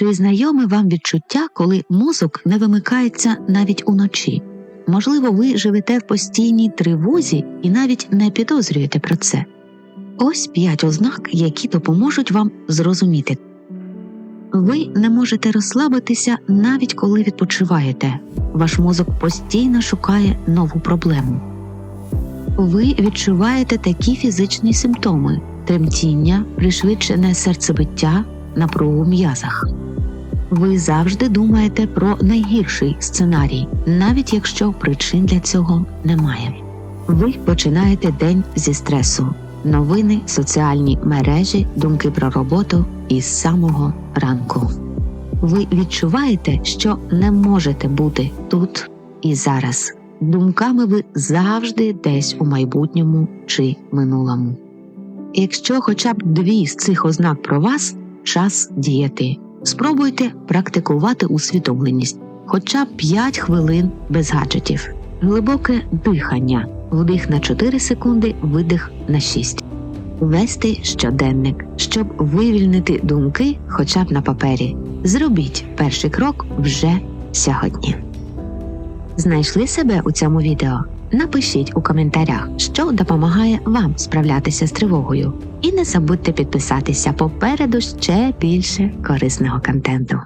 Чи знайоме вам відчуття, коли мозок не вимикається навіть уночі? Можливо, ви живете в постійній тривозі і навіть не підозрюєте про це. Ось п'ять ознак, які допоможуть вам зрозуміти. Ви не можете розслабитися навіть коли відпочиваєте. Ваш мозок постійно шукає нову проблему. Ви відчуваєте такі фізичні симптоми: тремтіння, пришвидшене серцебиття, напругу в м'язах. Ви завжди думаєте про найгірший сценарій, навіть якщо причин для цього немає. Ви починаєте день зі стресу, новини, соціальні мережі, думки про роботу із самого ранку. Ви відчуваєте, що не можете бути тут і зараз. Думками ви завжди десь у майбутньому чи минулому. Якщо хоча б дві з цих ознак про вас, час діяти. Спробуйте практикувати усвідомленість хоча б 5 хвилин без гаджетів, глибоке дихання, вдих на 4 секунди, видих на 6. Вести щоденник, щоб вивільнити думки хоча б на папері. Зробіть перший крок вже сьогодні. Знайшли себе у цьому відео? Напишіть у коментарях, що допомагає вам справлятися з тривогою. І не забудьте підписатися попереду ще більше корисного контенту.